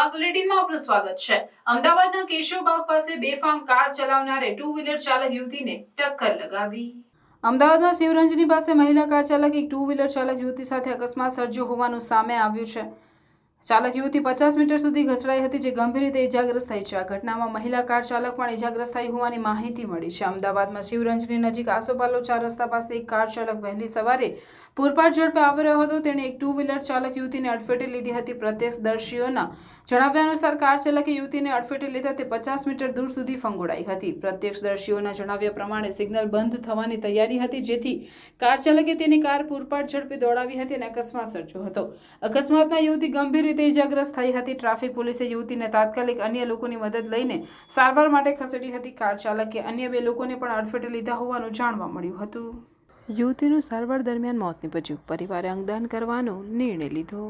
આપનું સ્વાગત છે. અમદાવાદના કેશવબાગ પાસે બેફામ કાર ચલાવનારે ટુ વ્હીલર ચાલક યુવતીને ટક્કર લગાવી. અમદાવાદમાં શિવરંજની પાસે મહિલા કાર ચાલક, એક ટુ વ્હીલર ચાલક યુવતી સાથે અકસ્માત સર્જ્યો હોવાનું સામે આવ્યું છે. ચાલક યુવતી પચાસ મીટર સુધી ઘસડાઈ હતી, જે ગંભીર રીતે ઇજાગ્રસ્ત થઈ છે. આ ઘટનામાં મહિલા કાર ચાલક પણ ઇજાગ્રસ્ત થઈ હોવાની માહિતી મળી છે. અમદાવાદમાં શિવરંજની નજીક આસોપાલો ચાર રસ્તા પાસે એક કાર ચાલક વહેલી સવારે પૂરપાટ ઝડપે આવી રહ્યો હતો. તેણે એક ટુ વ્હીલર ચાલક યુવતીને અડફેટે લીધી હતી. પ્રત્યક્ષદર્શીઓના જણાવ્યા અનુસાર કાર ચાલકે યુવતીને અડફેટે લીધા તે પચાસ મીટર દૂર સુધી ફંગોળાઈ હતી. પ્રત્યક્ષદર્શીઓના જણાવ્યા પ્રમાણે સિગ્નલ બંધ થવાની તૈયારી હતી, જેથી કાર ચાલકે તેની કાર પૂરપાટ ઝડપે દોડાવી હતી અને અકસ્માત સર્જ્યો હતો. અકસ્માતમાં યુવતી ગંભીર રીતે ઇજાગ્રસ્ત થઈ હતી. ટ્રાફિક પોલીસે યુવતીને તાત્કાલિક અન્ય લોકોની મદદ લઈને સારવાર માટે ખસેડી હતી કાર ચાલકે. અન્ય બે લોકોને પણ અડફેટે લીધા હોવાનું જાણવા મળ્યું હતું. યુવતીનું સારવાર દરમિયાન મોત નીપજ્યું. પરિવારે અંગદાન કરવાનો નિર્ણય લીધો.